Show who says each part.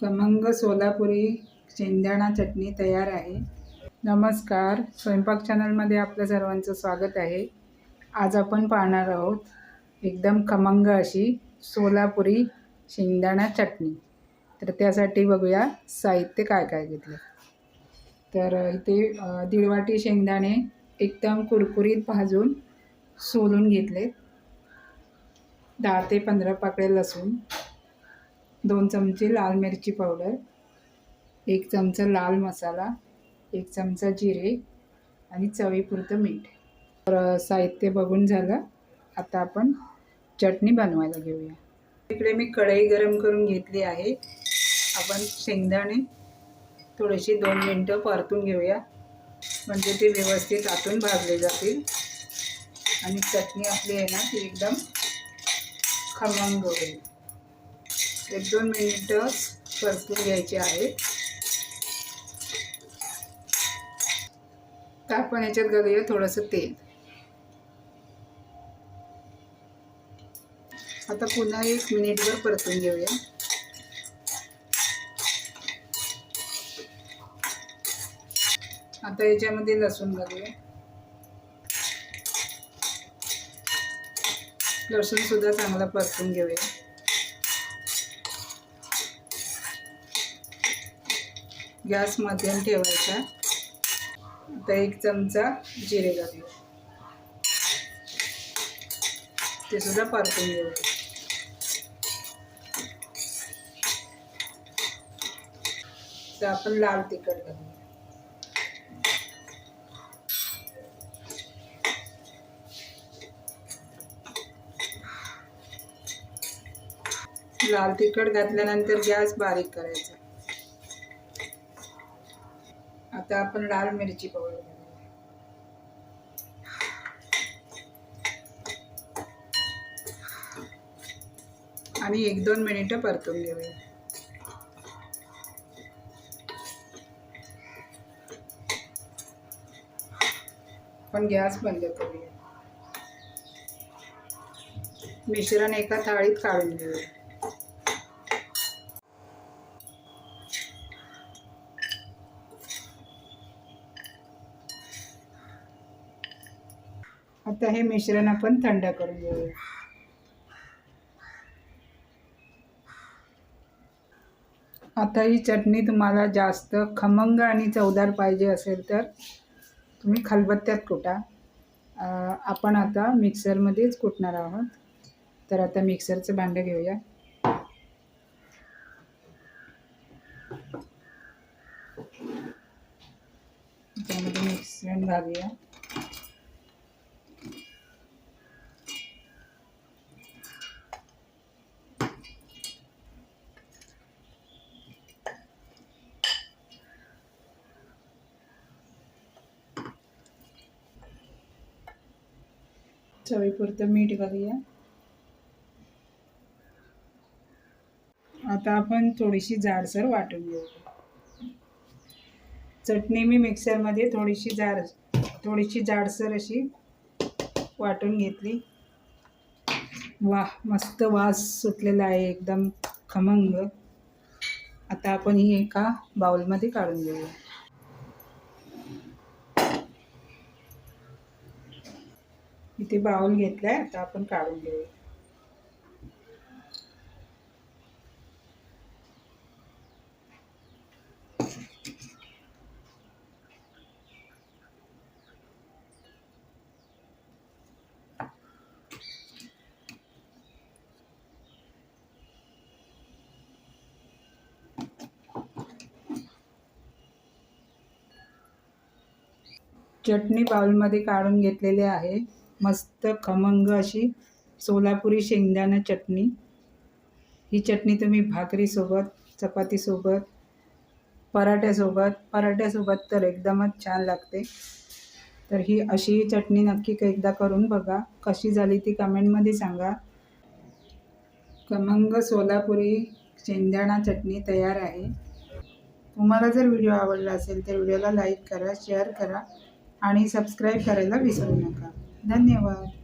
Speaker 1: खमंग सोलापुरी शेंगदाणा चटणी तयार आहे. नमस्कार. स्वयंपाक चॅनलमध्ये आपलं सर्वांचं स्वागत आहे. आज आपण पाहणार आहोत एकदम खमंग अशी सोलापुरी शेंगदाणा चटणी. तर त्यासाठी बघूया साहित्य काय काय घेतलं. तर इथे अ, दीड वाटी शेंगदाणे एकदम कुरकुरीत भाजून सोलून घेतलेत. दहा ते पंधरा पाकळे लसूण. दोन चमचे लाल मिरची पावडर एक चमचा लाल मसाला एक चमचा जिरे आणि चवीपुरतं मीठ. तर साहित्य बघून झालं. आता आपण चटणी बनवायला घेऊया. इकडे मी कढई गरम करून घेतली आहे. आपण शेंगदाणे थोडीशी दोन मिनटं परतून घेऊया. म्हणजे ते व्यवस्थित आतून भाजले जातील. आणि चटणी आपली आहे ना ती एकदम खमंग होईल. एक दोन मिनिटं परतून घ्यायचे आहेत. तर आपण याच्यात घालूया थोडंसं तेल. आता पुन्हा एक मिनिटभर परतून घेऊया. आता याच्यामध्ये लसूण घालूया. लसूणसुद्धा चांगला परतून घेऊया. गॅस मध्यम ठेवायचा. आता एक चमचा जिरे घालूया ते सुद्धा परतून घेऊ. तर आपण लाल तिखट घालूया लाल तिखट घातल्यानंतर गॅस बारीक करायचा. आता आपण लाल मिरची पावडर आणि एक दोन मिनिटं परतून घेऊया. आपण गॅस बंद करूया. मिश्रण एका थाळीत काढून घेऊया. आता हे मिश्रण आपण थंड करून घेऊया. आता ही चटणी तुम्हाला जास्त खमंग आणि चवदार पाहिजे असेल तर तुम्ही खलबत्त्यात कुटा. आपण आता मिक्सरमध्येच कुटणार आहोत. तर आता मिक्सरचं भांडं घेऊया. त्यामध्ये मिश्रण घालूया. चवीपुरतं मीठ घालूया आता आपण थोडीशी जाडसर वाटून घेऊ चटणी मी मिक्सरमध्ये थोडीशी जाड थोडीशी जाडसर अशी वाटून घेतली वाह मस्त वास सुटलेला आहे एकदम खमंग आता आपण ही एका बाउलमध्ये काढून घेऊया इथे बाउल घेतलाय आता आपण काढून घेऊया. चटणी बाउलमध्ये काढून घेतलेली आहे. मस्त खमंग अशी सोलापुरी शेंगदाणा चटणी. ही चटणी तुम्ही भाकरीसोबत चपातीसोबत पराठ्यासोबत पराठ्यासोबत तर एकदमच छान लागते. तर ही अशी चटणी नक्की एकदा करून बघा. कशी झाली ती कमेंटमध्ये सांगा. खमंग सोलापुरी शेंगदाणा चटणी तयार आहे. तुम्हाला जर व्हिडिओ आवडला असेल तर व्हिडिओला लाईक करा शेअर करा आणि सबस्क्राईब करायला विसरू नका. धन्यवाद.